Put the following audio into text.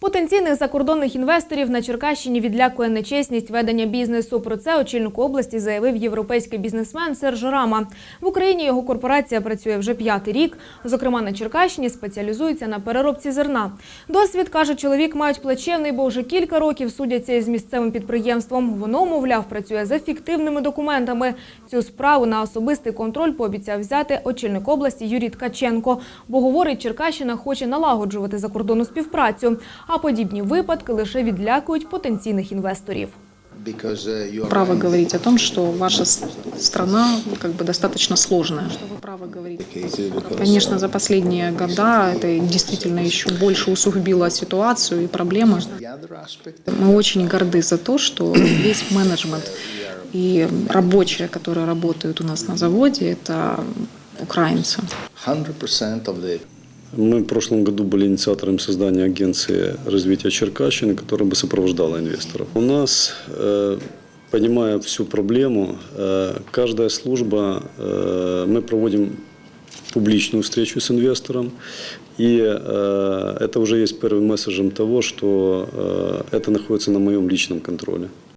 Потенційних закордонних інвесторів на Черкащині відлякує нечесність ведення бізнесу. Про це очільник області заявив європейський бізнесмен Серж Рама. В Україні його корпорація працює вже п'ятий рік. Зокрема, на Черкащині спеціалізується на переробці зерна. Досвід каже, чоловік мають плачевний, бо вже кілька років судяться із місцевим підприємством. Воно, мовляв, працює за фіктивними документами. Цю справу на особистий контроль пообіцяв взяти очільник області Юрій Ткаченко, бо говорить, Черкащина хоче налагоджувати закордонну співпрацю. А подібні випадки лише відлякують потенційних інвесторів. because uh, you are правы right. говорить о том, что ваша с- страна как бы достаточно сложная. Что вы правы говорить? Cases because, Конечно, uh, за последние года это действительно еще больше усугубило ситуацию и проблемы. the other aspect Мы очень горды за то, что весь менеджмент и рабочие, которые работают у нас на заводе, это украинцы. 100% of the Мы в прошлом году были инициатором создания агенции развития Черкащины, которая бы сопровождала инвесторов. У нас, э, понимая всю проблему, э, каждая служба, э, мы проводим публичную встречу с инвестором, и э, это уже есть первым месседжем того, что э, это находится на моем личном контроле.